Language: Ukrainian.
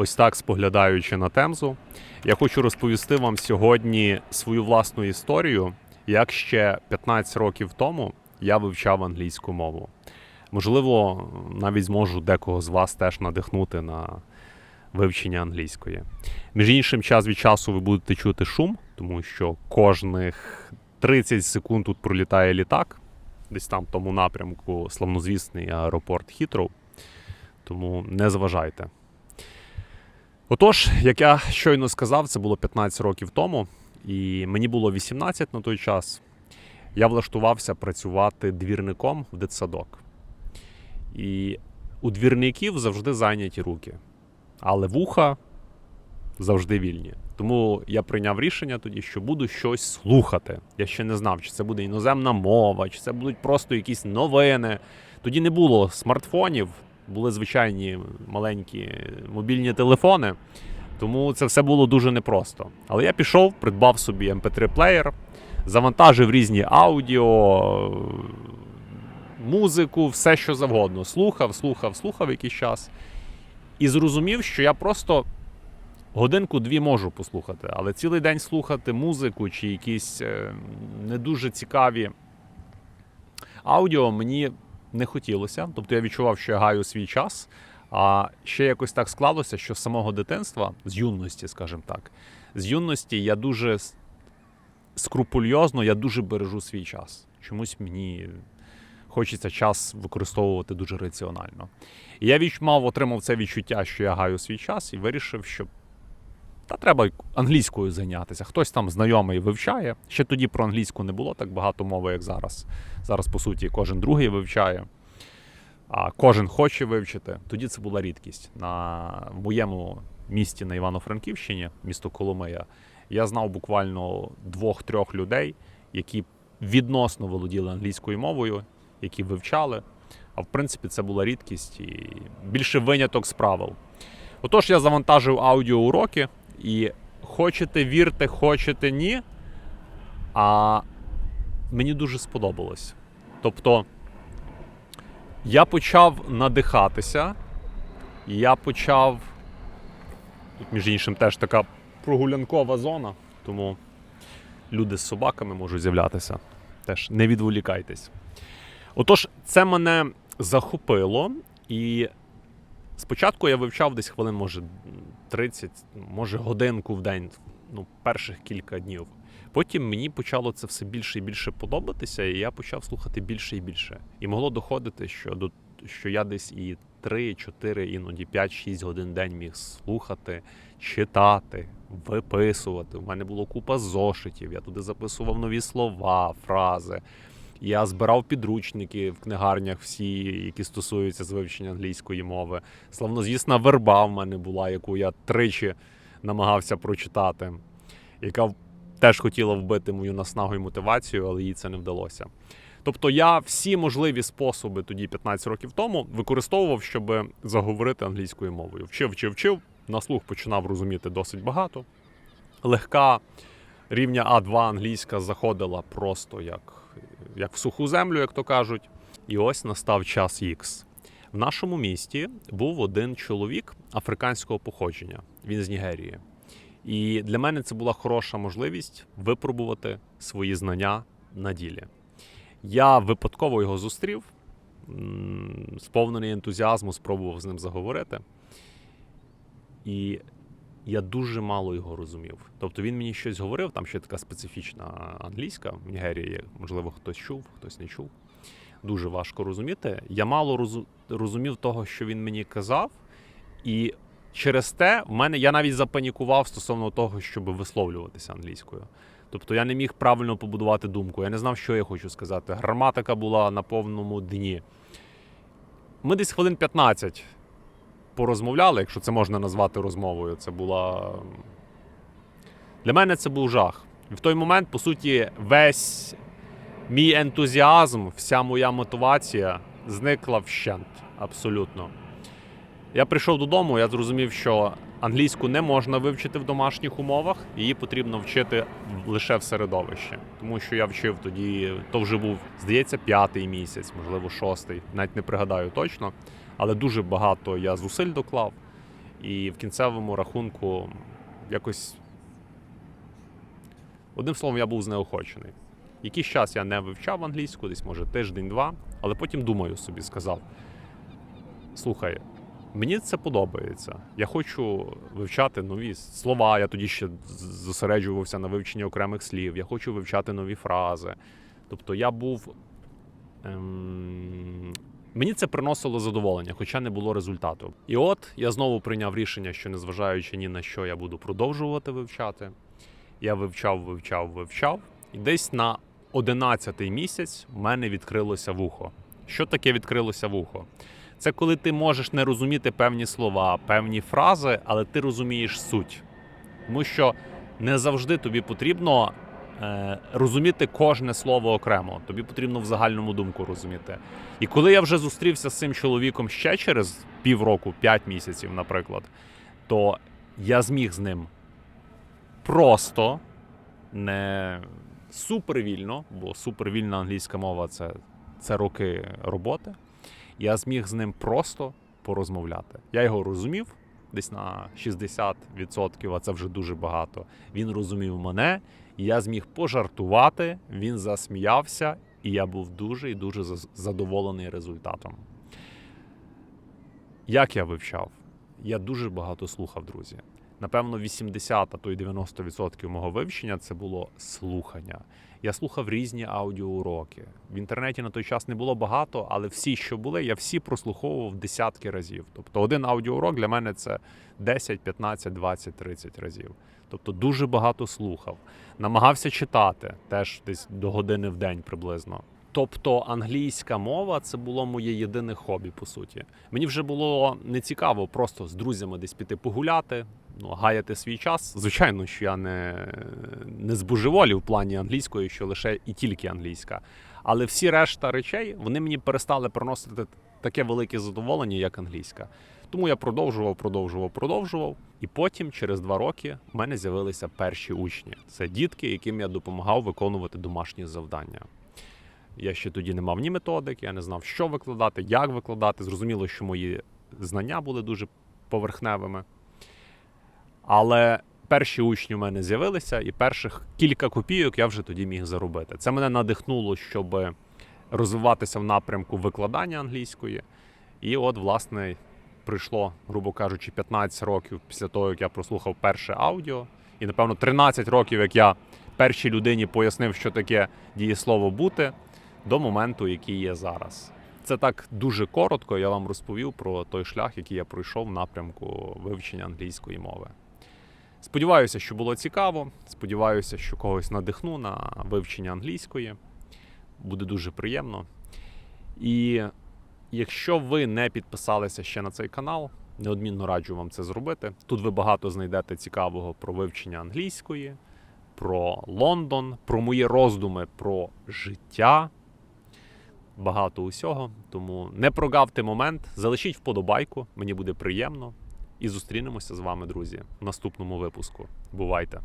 Ось так споглядаючи на темзу, я хочу розповісти вам сьогодні свою власну історію, як ще 15 років тому я вивчав англійську мову. Можливо, навіть зможу декого з вас теж надихнути на вивчення англійської. Між іншим, час від часу ви будете чути шум, тому що кожних 30 секунд тут пролітає літак, десь там в тому напрямку славнозвісний аеропорт Хітроу. Тому не заважайте. Отож, як я щойно сказав, це було 15 років тому, і мені було 18 на той час. Я влаштувався працювати двірником в дитсадок. І у двірників завжди зайняті руки, але вуха завжди вільні. Тому я прийняв рішення тоді, що буду щось слухати. Я ще не знав, чи це буде іноземна мова, чи це будуть просто якісь новини. Тоді не було смартфонів, були звичайні маленькі мобільні телефони. Тому це все було дуже непросто. Але я пішов, придбав собі MP3-плеєр, завантажив різні аудіо, музику, все що завгодно. Слухав, слухав, слухав якийсь час. І зрозумів, що я просто годинку-дві можу послухати, але цілий день слухати музику чи якісь е, не дуже цікаві аудіо мені не хотілося. Тобто я відчував, що я гаю свій час. А ще якось так склалося, що з самого дитинства, з юності, скажімо так, з юності я дуже с- скрупульозно, я дуже бережу свій час. Чомусь мені хочеться час використовувати дуже раціонально. І я відч- мав отримав це відчуття, що я гаю свій час, і вирішив, що та треба англійською зайнятися. Хтось там знайомий вивчає. Ще тоді про англійську не було так багато мови, як зараз. Зараз, по суті, кожен другий вивчає, а кожен хоче вивчити. Тоді це була рідкість. На моєму місті на Івано-Франківщині, місто Коломия, я знав буквально двох-трьох людей, які відносно володіли англійською мовою, які вивчали. А в принципі, це була рідкість і більше виняток з правил. Отож, я завантажив аудіоуроки, і хочете вірте, хочете ні. А мені дуже сподобалось. Тобто, я почав надихатися, я почав. Тут, між іншим, теж така прогулянкова зона, тому люди з собаками можуть з'являтися. Теж не відволікайтесь. Отож, це мене захопило, і спочатку я вивчав десь хвилин, може, 30, може годинку в день, ну, перших кілька днів. Потім мені почало це все більше і більше подобатися, і я почав слухати більше і більше. І могло доходити, що, до, що я десь і 3, 4, іноді 5-6 годин в день міг слухати, читати, виписувати. У мене було купа зошитів, я туди записував нові слова, фрази. Я збирав підручники в книгарнях, всі, які стосуються з вивчення англійської мови. Славнозвісна верба в мене була, яку я тричі намагався прочитати, яка теж хотіла вбити мою наснагу і мотивацію, але їй це не вдалося. Тобто я всі можливі способи тоді, 15 років тому, використовував, щоб заговорити англійською мовою. Вчив, вчив, вчив, на слух починав розуміти досить багато. Легка рівня А2 англійська заходила просто як, як в суху землю, як то кажуть. І ось настав час Х. В нашому місті був один чоловік африканського походження. Він з Нігерії. І для мене це була хороша можливість випробувати свої знання на ділі. Я випадково його зустрів, сповнений ентузіазму, спробував з ним заговорити. І я дуже мало його розумів. Тобто він мені щось говорив, там ще така специфічна англійська в Нігерії, можливо, хтось чув, хтось не чув. Дуже важко розуміти. Я мало розумів того, що він мені казав, і через те в мене я навіть запанікував стосовно того, щоб висловлюватися англійською. Тобто я не міг правильно побудувати думку. Я не знав, що я хочу сказати. Граматика була на повному дні. Ми десь хвилин 15 порозмовляли, якщо це можна назвати розмовою. Це була. Для мене це був жах. І в той момент, по суті, весь мій ентузіазм, вся моя мотивація зникла вщент. Абсолютно. Я прийшов додому, я зрозумів, що англійську не можна вивчити в домашніх умовах, її потрібно вчити лише в середовищі. Тому що я вчив тоді, то вже був, здається, п'ятий місяць, можливо, шостий, навіть не пригадаю точно. Але дуже багато я зусиль доклав. І в кінцевому рахунку якось. Одним словом, я був знеохочений. Якийсь час я не вивчав англійську, десь може тиждень-два, але потім думаю собі, сказав: слухай, мені це подобається. Я хочу вивчати нові слова. Я тоді ще зосереджувався на вивченні окремих слів. Я хочу вивчати нові фрази. Тобто я був. Ем... Мені це приносило задоволення, хоча не було результату. І от я знову прийняв рішення, що незважаючи ні на що, я буду продовжувати вивчати. Я вивчав, вивчав, вивчав. І десь на 11-й місяць в мене відкрилося вухо. Що таке відкрилося вухо? Це коли ти можеш не розуміти певні слова, певні фрази, але ти розумієш суть. Тому що не завжди тобі потрібно розуміти кожне слово окремо. Тобі потрібно в загальному думку розуміти. І коли я вже зустрівся з цим чоловіком ще через півроку, 5 місяців, наприклад, то я зміг з ним просто не супервільно, бо супервільна англійська мова це, це роки роботи. Я зміг з ним просто порозмовляти. Я його розумів десь на 60%, а це вже дуже багато. Він розумів мене, я зміг пожартувати, він засміявся, і я був дуже і дуже задоволений результатом. Як я вивчав? Я дуже багато слухав, друзі. Напевно, 80, а то й 90% мого вивчення це було слухання. Я слухав різні аудіоуроки. В інтернеті на той час не було багато, але всі, що були, я всі прослуховував десятки разів. Тобто один аудіоурок для мене це 10, 15, 20, 30 разів. Тобто дуже багато слухав. Намагався читати теж десь до години в день приблизно. Тобто англійська мова це було моє єдине хобі, по суті. Мені вже було не цікаво просто з друзями десь піти погуляти, ну, гаяти свій час. Звичайно, що я не, не збожеволів в плані англійської, що лише і тільки англійська. Але всі решта речей вони мені перестали приносити таке велике задоволення, як англійська. Тому я продовжував, продовжував, продовжував. І потім, через два роки, в мене з'явилися перші учні. Це дітки, яким я допомагав виконувати домашні завдання. Я ще тоді не мав ні методик, я не знав, що викладати, як викладати. Зрозуміло, що мої знання були дуже поверхневими. Але перші учні в мене з'явилися, і перших кілька копійок я вже тоді міг заробити. Це мене надихнуло, щоб розвиватися в напрямку викладання англійської. І от, власне, прийшло, грубо кажучи, 15 років після того, як я прослухав перше аудіо, і, напевно, 13 років, як я першій людині пояснив, що таке дієслово бути, до моменту, який є зараз. Це так дуже коротко. Я вам розповів про той шлях, який я пройшов в напрямку вивчення англійської мови. Сподіваюся, що було цікаво. Сподіваюся, що когось надихну на вивчення англійської. Буде дуже приємно. І якщо ви не підписалися ще на цей канал, неодмінно раджу вам це зробити. Тут ви багато знайдете цікавого про вивчення англійської, про Лондон, про мої роздуми про життя. Багато усього. Тому не прогавте момент, залишіть вподобайку, мені буде приємно. І зустрінемося з вами, друзі, в наступному випуску. Бувайте!